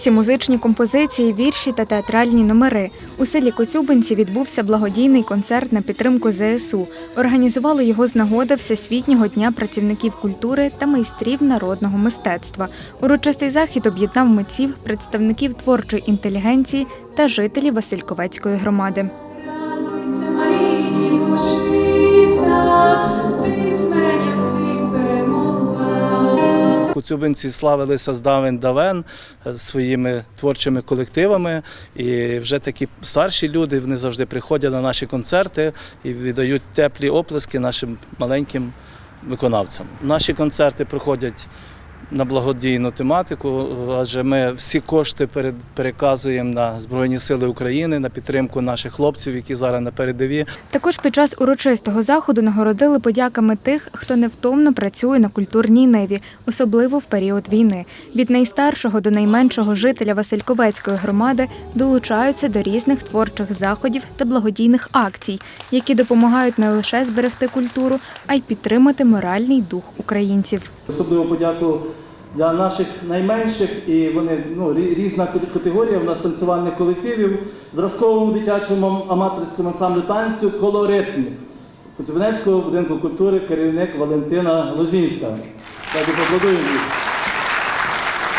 танці, музичні композиції, вірші та театральні номери. У селі Коцюбинці відбувся благодійний концерт на підтримку ЗСУ. Організували його з нагоди Всесвітнього дня працівників культури та майстрів народного мистецтва. Урочистий захід об'єднав митців, представників творчої інтелігенції та жителів Васильковецької громади. Радуйся, Марія, Коцюбинці славилися з давен давен своїми творчими колективами. І вже такі старші люди вони завжди приходять на наші концерти і віддають теплі оплески нашим маленьким виконавцям. Наші концерти проходять на благодійну тематику, адже ми всі кошти перед- переказуємо на Збройні Сили України, на підтримку наших хлопців, які зараз на передовій. Також під час урочистого заходу нагородили подяками тих, хто невтомно працює на культурній ниві, особливо в період війни. Від найстаршого до найменшого жителя Васильковецької громади долучаються до різних творчих заходів та благодійних акцій, які допомагають не лише зберегти культуру, а й підтримати моральний дух українців. Особливу подяку для наших найменших, і вони ну, різна категорія в нас танцювальних колективів, зразковому дитячому аматорському ансамблю танцю колоритм Коцюбинецького будинку культури керівник Валентина Лозінська. Давайте поаплодуємо.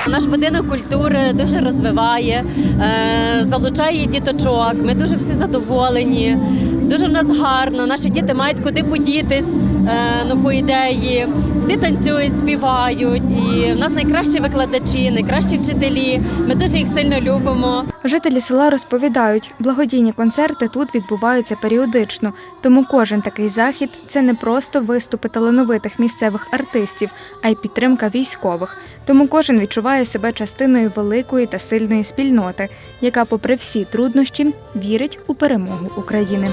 Наш будинок культури дуже розвиває, е, залучає діточок. Ми дуже всі задоволені. Дуже в нас гарно. Наші діти мають куди подітись. е, Ну, по ідеї, всі танцюють, співають. І в нас найкращі викладачі, найкращі вчителі. Ми дуже їх сильно любимо. Жителі села розповідають, благодійні концерти тут відбуваються періодично, тому кожен такий захід це не просто виступи талановитих місцевих артистів, а й підтримка військових. Тому кожен відчуває себе частиною великої та сильної спільноти, яка, попри всі труднощі, вірить у перемогу України.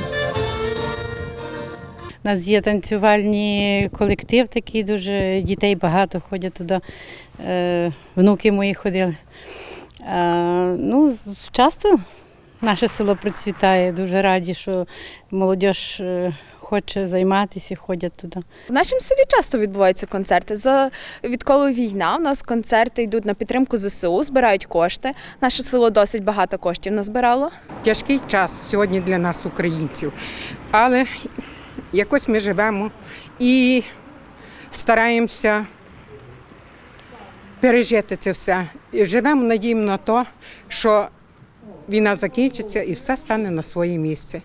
У нас є танцювальний колектив такий, дуже дітей багато ходять туди. Е, внуки мої ходили. Е, ну, часто наше село процвітає. Дуже раді, що молодь е, хоче займатися і ходять туди. В нашому селі часто відбуваються концерти. За відколи війна, у нас концерти йдуть на підтримку ЗСУ, збирають кошти. Наше село досить багато коштів назбирало. тяжкий час сьогодні для нас, українців. Але якось ми живемо і стараємося пережити це все. І живемо, надіємо на те, що війна закінчиться і все стане на своє місце.